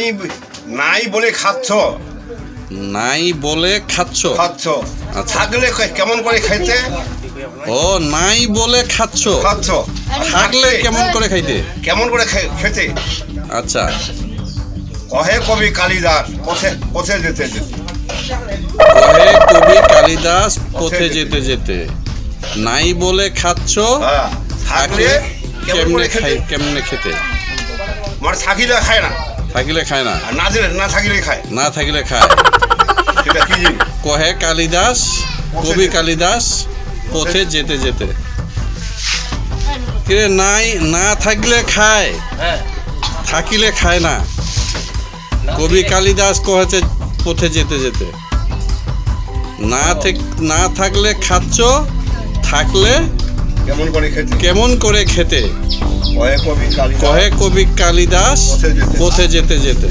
নাই নাই বলে খাচ্ছ? নাই বলে খাচ্ছ? খাচ্ছ। আচ্ছা। থাকলে কেমন করে খাইতে? ও নাই বলে খাচ্ছ? খাচ্ছ। থাকলে কেমন করে খাইতে? কেমন করে খেতে? আচ্ছা। কহে কবি কালিদাস পথে পথে যেতে যেতে। কহে কবি কালিদাস পথে যেতে যেতে। নাই বলে খাচ্ছ? হ্যাঁ থাকলে কেমন খাই কেমনে খেতে? মানে থাকিলে খায় না। থাকিলে খায় না? আর না দিলে না থাকিলে খায়। না থাকিলে খায়। সেটা কি জিনিস? কহে কালিদাস কবি কালিদাস পথে যেতে যেতে। কে নাই না থাকলে খায়। হ্যাঁ। থাকিলে খায় না। কবি কালিদাস কহেছে পথে যেতে যেতে। না না থাকলে খাচ্ছ থাকলে কেমন করে খেতে? কেমন করে খেতে? কহে কবি কালিদাস। কহে কবি কালিদাস পথে যেতে। যেতে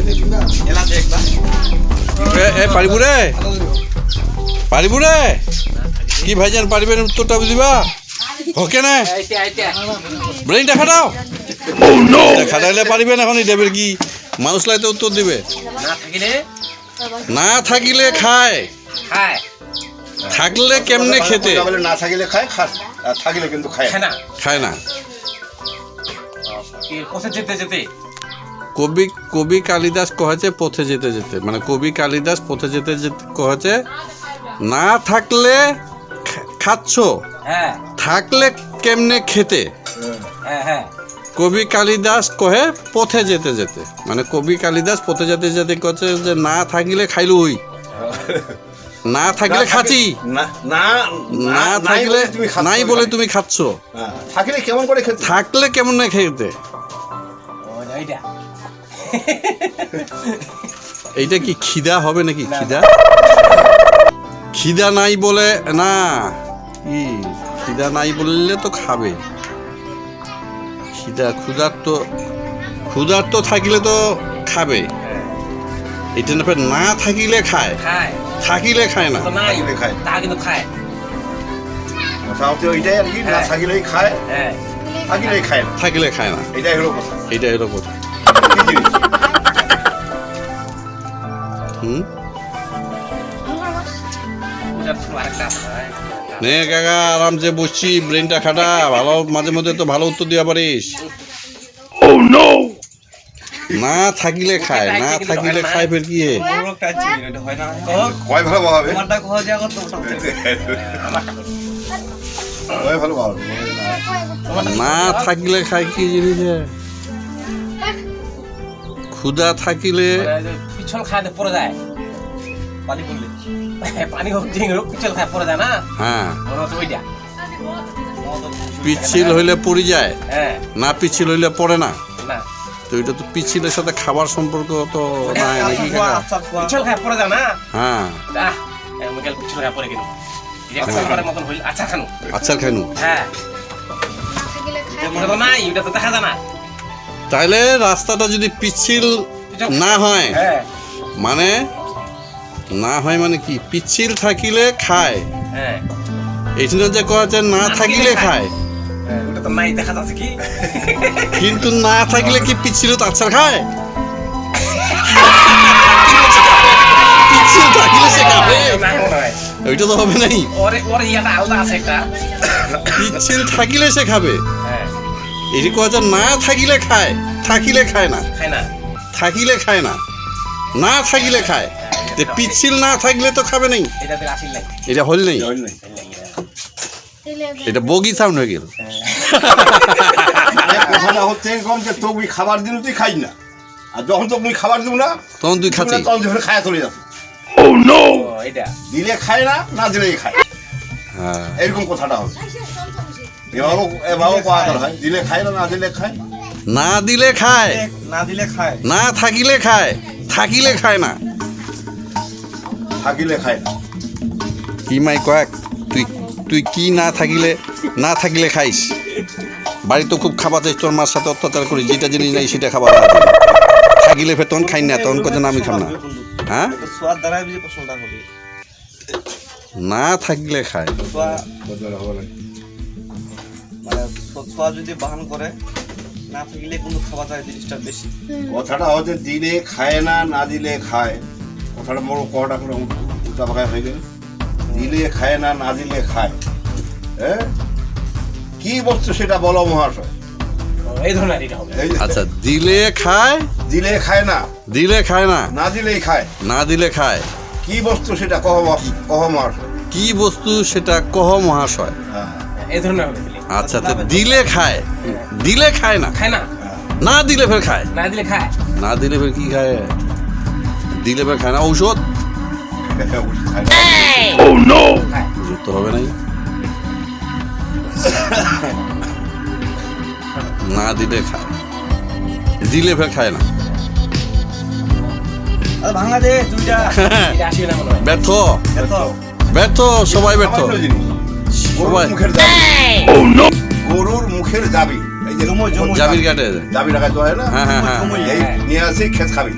এ এ পারিবু রে? পারিবু রে? কি ভাইজান পারিবেন উত্তরটা বুঝিবা? হকে না? ব্রেনটা খাটাও এটা খাটাইলে পারিবেন এখন দেবের কি? মানুষ লাইতে উত্তর দিবে। না থাকিলে? না থাকিলে খায়। খায়। থাকলে কেমনে খেতে? না থাকিলে খায় থাকিলে কিন্তু খায় খায় না। খায় না। পথে যেতে যেতে? কবি কবি কালিদাস কহেছে পথে যেতে যেতে। মানে কবি কালিদাস পথে যেতে যেতে কহেছে না থাকলে খাচ্ছ। হ্যাঁ। থাকলে কেমনে খেতে? হ্যাঁ হ্যাঁ। কবি কালিদাস কহে পথে যেতে যেতে। মানে কবি কালিদাস পথে যেতে যেতে কচ্ছে যে না থাকিলে খাইলুই। না থাকলে খাচ্ছি। না না না থাকলে নাই বলে তুমি খাচ্ছ। হ্যাঁ, থাকিলে কেমন করে খেতে? থাকলে কেমন না খেতে। এইটা। এইটা কি খিদা হবে নাকি? খিদা? খিদা নাই বলে না। কি খিদা নাই বললে তো খাবে। খিদা তো ক্ষুধার তো থাকিলে তো খাবে। এটা না ফের না থাকিলে খায়। খায়। থাকিলে খায় না। থাকিলে খায়। তা কিন্তু খায়। কথা হচ্ছে ওইটাই আর কি না হ্যাঁ। থাকিলেই খায় হ্যাঁ। থাকিলেই খায় না। থাকিলে খায় না। এটাই হলো কথা। এইটাই হলো কথা। হুম। নে কাকা আরামসে বসছি ব্রেনটা খাটা ভালো মাঝে মধ্যে তো ভালো উত্তর দিয়া পারিস। না থাকিলে খায় না থাকিলে খায় ফের কি হে? কয় ভালো ভাবে না থাকিলে খায় কি জিনিস হে? ক্ষুধা থাকিলে পিছল খায় তো পড়ে যায়। পানি পড়লে। পানি হোক ডিং হোক পিছল খায় পড়ে যায় না? হ্যাঁ। ওইটা। পিচ্ছিল হইলে পড়ে যায় হ্যাঁ। না পিচ্ছিল হইলে পড়ে না? তো এটা তো পিচ্ছিলের সাথে খাবার সম্পর্ক তো নাই নাকি পিছল খায় না? হ্যাঁ। আহ পিছল খায় খাবারের মতন হইল। আচ্ছা খানো। আচ্ছা হ্যাঁ। নাই তো দেখা রাস্তাটা যদি পিচ্ছিল না হয় হ্যাঁ। মানে না হয় মানে কি? পিচ্ছিল থাকিলে খায়। হ্যাঁ। এইখানে যে কয়েছে না থাকিলে খায়। হ্যাঁ, ওটা তো নাই দেখা যাচ্ছে কি? কিন্তু না থাকিলে কি পিচ্ছিল তো আচ্ছা খায়? পিচ্ছিল থাকিলে সে খাবে। না হয় ওইটা তো হবে নাই। ওরে ওরে ইয়াটা আলাদা আছে একটা। পিচ্ছিল থাকিলে সে খাবে। হ্যাঁ। এটি কয়েছে না থাকিলে খায় থাকিলে খায় না। খায় না। থাকিলে খায় না। না থাকিলে খায়। তে পিচ্ছিল না থাকলে তো খাবে নাই। এটা তো নাই। এটা হল নেই। এটা। এটা বগি সাউন্ড হয়ে গেল। মানে কথাটা হচ্ছে এরকম যে তোকে খাবার দিন তুই খাই না। আর যখন তোকে আমি খাবার দিব না তখন তুই খাচ্ছি তখন যখন খায় চলে যাবে। ও এটা। দিলে খায় না না দিলেই খায়। হ্যাঁ। এরকম কথাটা হবে। এভাবেও এভাবেও পাওয়া হয়। দিলে খায় না না দিলে খায়? না দিলে খায়। না দিলে খায়। না থাকিলে খায়। থাকিলে খায় না। থাকিলে খায় না। কি মাই কয়েক? তুই তুই কি না থাকিলে না থাকিলে খাইস? বাড়ি তো খুব খাবার চাইছ তোর মার সাথে অত্যাচার করি, যেটা জিনিস নাই সেটা খাবার। থাকিলে ফের তখন খাই না, তখন কোথাও আমি খাম না। হ্যাঁ? না থাকিলে খায়। যদি বাহন বেশি কথাটা দিলে খায় না না দিলে খায়। কথাটা বড় কটা দিলে খায় না না দিলে খায়। হ্যাঁ? কি বস্তু সেটা বলো মহাশয়। এই ধরনের এটা হবে। আচ্ছা দিলে খায়? দিলে খায় না। দিলে খায় না? না দিলেই খায়। না দিলে খায়? কি বস্তু সেটা কহ কহ মহাশয়। কি বস্তু সেটা কহ মহাশয়? হ্যাঁ, এই ধরনের হবে আচ্ছা তো দিলে খায়। দিলে খায় না? খায় না। না দিলে ফের খায়? না দিলে খায়। না দিলে ফের কি খায়? দিলে ফের খায় না ঔষধ? খায়। না। খায় তো হবে নাই। না দিলে খায়। দিলে ফের খায় না। ভাঙা দে দুইটা। এটা আসবে না ব্যর্থ। ব্যর্থ সবাই ব্যর্থ গরুর সবাই। মুখের জাবি গরুর মুখের জাবি এই যে জমই, জমই। জাবির কাটে জাবি রাখা তো হয় না। হ্যাঁ হ্যাঁ হ্যাঁ। নিয়ে আসি খেত খাবি।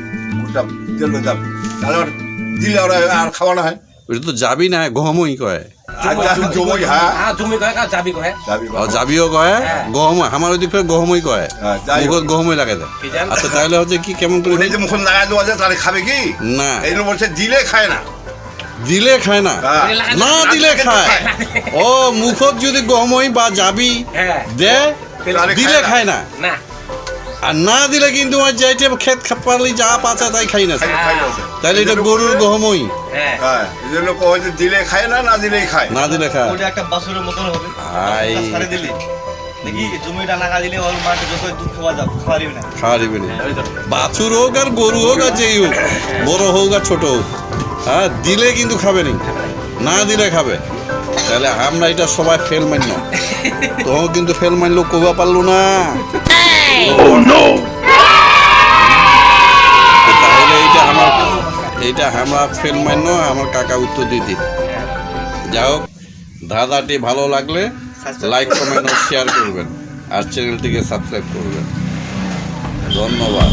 যাবি। তাহলে দিলে ওরা আর খাওয়ানো হয়। ওটা তো যাবি না গহমই কয়। হ্যাঁ। হ্যাঁ যাবিও কয় হ্যাঁ। গহম আমার ফের গহমই কয়। হ্যাঁ, হোক। মুখত গহমই লাগে আচ্ছা তাহলে হচ্ছে কি কেমন করে মুখ লাগাই দেওয়া যায় তাহলে খাবে কি? না। এই বলছে দিলে খায় না। দিলে খায় না? হ্যাঁ। না দিলে খায়। ও মুখত যদি গহমই বা যাবি হ্যাঁ। দে দিলে খায় খায় না। না। আর না দিলে কিন্তু ওই যাইতে ক্ষেত খাপালি যা পাচা তাই খাই না। তাহলে এটা গরুর গহমই। হ্যাঁ। হ্যাঁ এই জন্য কয় যে দিলে খায় না না দিলেই খায়। না দিলে খায়। ওটা একটা বাসুরের মতন হবে। আই। সারে দিলি। দেখি জমিটা লাগা দিলে ওর মাঠে যত দুধ খাওয়া যাবে খাওয়ারই না। খাওয়া না। বাছুর হোক আর গরু হোক আর যেই হোক বড় হোক আর ছোট হোক হ্যাঁ দিলে কিন্তু খাবে নি। না দিলে খাবে। তাহলে আমরা এটা সবাই ফেল মানি না তো কিন্তু ফেল মানলো কবা পারল না। তো তাহলে এইটা আমার এইটা আমরা ফেল মান্য আমার কাকা উত্তর দিতে যাই হোক দাদাটি ভালো লাগলে লাইক কমেন্ট শেয়ার করবেন আর চ্যানেলটিকে সাবস্ক্রাইব করবেন। ধন্যবাদ।